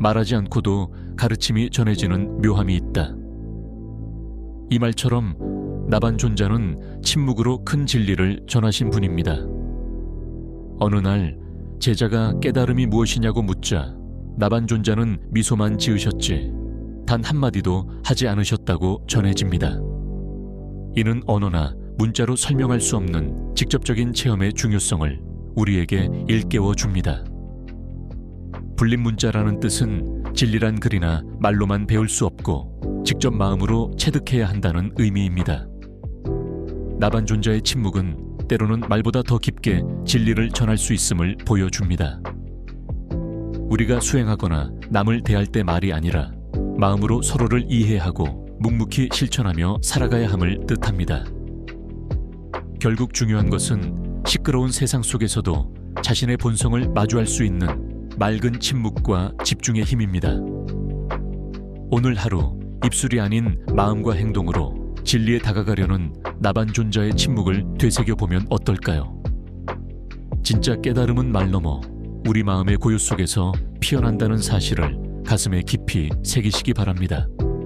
말하지 않고도 가르침이 전해지는 묘함이 있다. 이 말처럼 나반 존자는 침묵으로 큰 진리를 전하신 분입니다. 어느 날 제자가 깨달음이 무엇이냐고 묻자 나반 존자는 미소만 지으셨지 단 한마디도 하지 않으셨다고 전해집니다. 이는 언어나 문자로 설명할 수 없는 직접적인 체험의 중요성을 우리에게 일깨워 줍니다. 불림 문자라는 뜻은 진리란 글이나 말로만 배울 수 없고 직접 마음으로 체득해야 한다는 의미입니다. 나반 존자의 침묵은 때로는 말보다 더 깊게 진리를 전할 수 있음을 보여줍니다. 우리가 수행하거나 남을 대할 때 말이 아니라 마음으로 서로를 이해하고 묵묵히 실천하며 살아가야 함을 뜻합니다. 결국 중요한 것은 시끄러운 세상 속에서도 자신의 본성을 마주할 수 있는 맑은 침묵과 집중의 힘입니다. 오늘 하루 입술이 아닌 마음과 행동으로 진리에 다가가려는 나반 존자의 침묵을 되새겨 보면 어떨까요? 진짜 깨달음은 말 넘어 우리 마음의 고요 속에서 피어난다는 사실을 가슴에 깊이 새기시기 바랍니다.